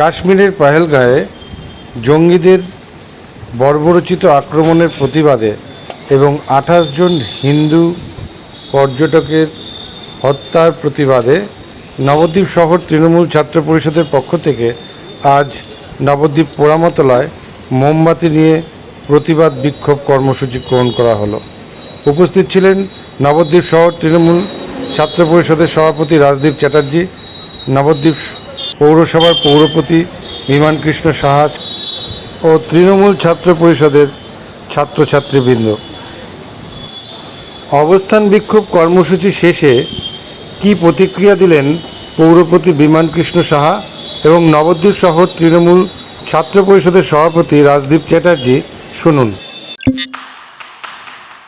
কাশ্মীরের পাহেলগাঁয়ে জঙ্গিদের বর্বরচিত আক্রমণের প্রতিবাদে এবং আঠাশ জন হিন্দু পর্যটকের হত্যার প্রতিবাদে নবদ্বীপ শহর তৃণমূল ছাত্র পরিষদের পক্ষ থেকে আজ নবদ্বীপ পোড়ামতলায় মোমবাতি নিয়ে প্রতিবাদ বিক্ষোভ কর্মসূচি গ্রহণ করা হলো। উপস্থিত ছিলেন নবদ্বীপ শহর তৃণমূল ছাত্র পরিষদের সভাপতি রাজদীপ চ্যাটার্জি, নবদ্বীপ পৌরসভার পৌরপতি বিমান কৃষ্ণ সাহা ও তৃণমূল ছাত্র পরিষদের ছাত্রছাত্রীবৃন্দ। অবস্থান বিক্ষোভ কর্মসূচি শেষে কি প্রতিক্রিয়া দিলেন পৌরপতি বিমান কৃষ্ণ সাহা এবং নবদ্বীপ শহর তৃণমূল ছাত্র পরিষদের সভাপতি রাজদীপ চ্যাটার্জি? শুনুন।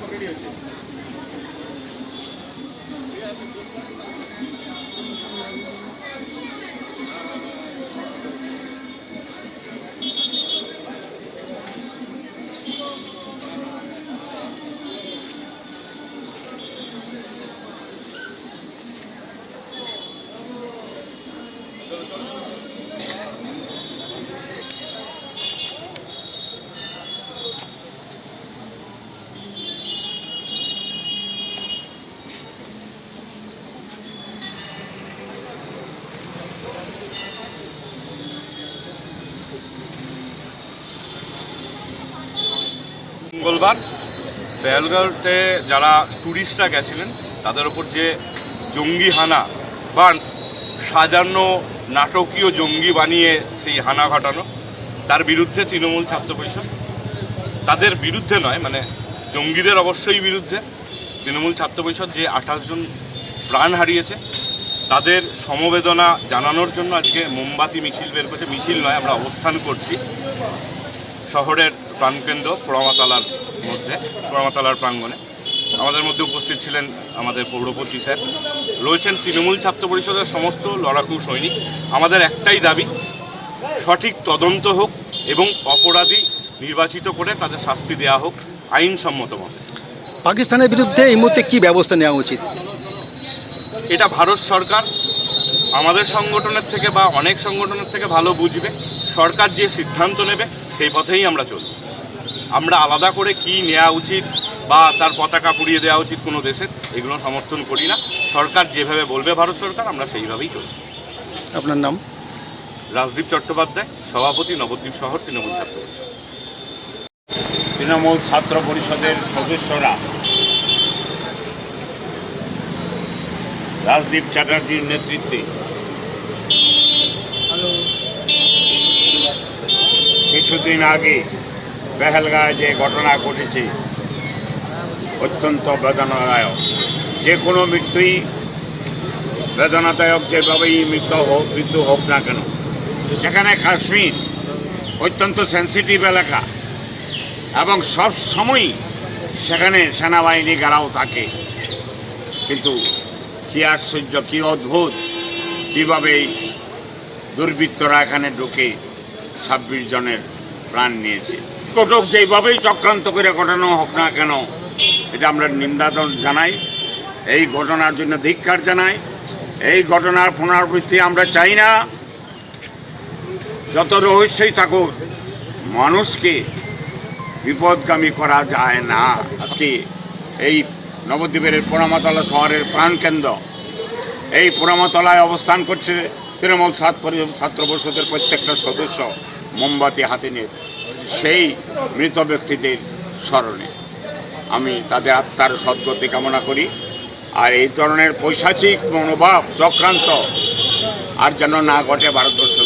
সরকারি হয়েছে। মঙ্গলবার পেহেলগাঁওতে যারা ট্যুরিস্টরা গেছিলেন, তাদের ওপর যে জঙ্গি হানা বা সাজানো নাটকীয় জঙ্গি বানিয়ে সেই হানা ঘটানো, তার বিরুদ্ধে তৃণমূল ছাত্র পরিষদ, তাদের বিরুদ্ধে নয় মানে জঙ্গিদের অবশ্যই বিরুদ্ধে তৃণমূল ছাত্র পরিষদ যে আঠাশ জন প্রাণ হারিয়েছে, তাদের সমবেদনা জানানোর জন্য আজকে মোমবাতি, মিছিল বের করেছে। মিছিল নয়, আমরা অবস্থান করছি। শহরের প্রাণকেন্দ্র পোড়ামাতালার মধ্যে পোড়ামাতালার প্রাঙ্গণে। আমাদের মধ্যে উপস্থিত ছিলেন আমাদের পৌরপতি স্যার। রয়েছেন তৃণমূল ছাত্র পরিষদের সমস্ত লড়াকু সৈনিক। আমাদের একটাই দাবি সঠিক তদন্ত হোক এবং অপরাধী নির্বাচিত করে তাদের শাস্তি দেওয়া হোক আইনসম্মত মতে পাকিস্তানের বিরুদ্ধে এই মুহূর্তে কী ব্যবস্থা নেওয়া উচিত? এটা ভারত সরকার আমাদের সংগঠনের থেকে বা অনেক সংগঠনের থেকে ভালো বুঝবে। সরকার যে সিদ্ধান্ত নেবে সেই পথেই আমরা চলব। আমরা আলাদা করে কি নেওয়া উচিত বা তার পতাকা পুড়িয়ে দেওয়া উচিত কোনো দেশের এগুলো সমর্থন করি না। সরকার যেভাবে বলবে ভারত সরকার আমরা সেইভাবেই চলব। আপনার নাম? রাজদীপ চট্টোপাধ্যায় সভাপতি নবদ্বীপ শহর তৃণমূল ছাত্র পরিষদ। তৃণমূল ছাত্র পরিষদের সদস্যরা রাজদীপ চ্যাটার্জির নেতৃত্বে কিছুদিন আগে পেহেলগাঁয় যে ঘটনা ঘটেছে, অত্যন্ত বেদনাদায়ক। যে কোনো মৃত্যুই বেদনাদায়ক, যেভাবেই মৃত্যু হোক মৃত্যু হোক না কেন। এখানে কাশ্মীর অত্যন্ত সেন্সিটিভ এলাকা এবং সব সময়ই সেখানে সেনাবাহিনী গাড়াও থাকে। কিন্তু কি আশ্চর্য, কি অদ্ভুত, কীভাবে দুর্বৃত্তরা এখানে ঢুকে ছাব্বিশ জনের প্রাণ নিয়েছে। কটক যেভাবেই চক্রান্ত করে ঘটানো হোক না কেন, এটা আমরা নিন্দা জানাই, এই ঘটনার জন্য ধিক্ষার জানাই, এই ঘটনার পুনরাবৃত্তি আমরা চাই না। যত রহস্যই থাকুক, মানুষকে বিপদগামী করা যায় না। আজকে এই নবদ্বীপের পোড়ামাতলা শহরের প্রাণকেন্দ্র, এই পোড়ামাতলায় অবস্থান করছে তৃণমূল ছাত্র ছাত্র পরিষদের প্রত্যেকটা সদস্য মোমবাতি হাতে নিয়ে। সেই মৃত ব্যক্তিদের স্মরণে। আমি তাদের আত্মার সদ্গতি কামনা করি। আর এই ধরনের পৈশাচিক মনোভাব, চক্রান্ত আর যেন না ঘটে ভারতবর্ষ।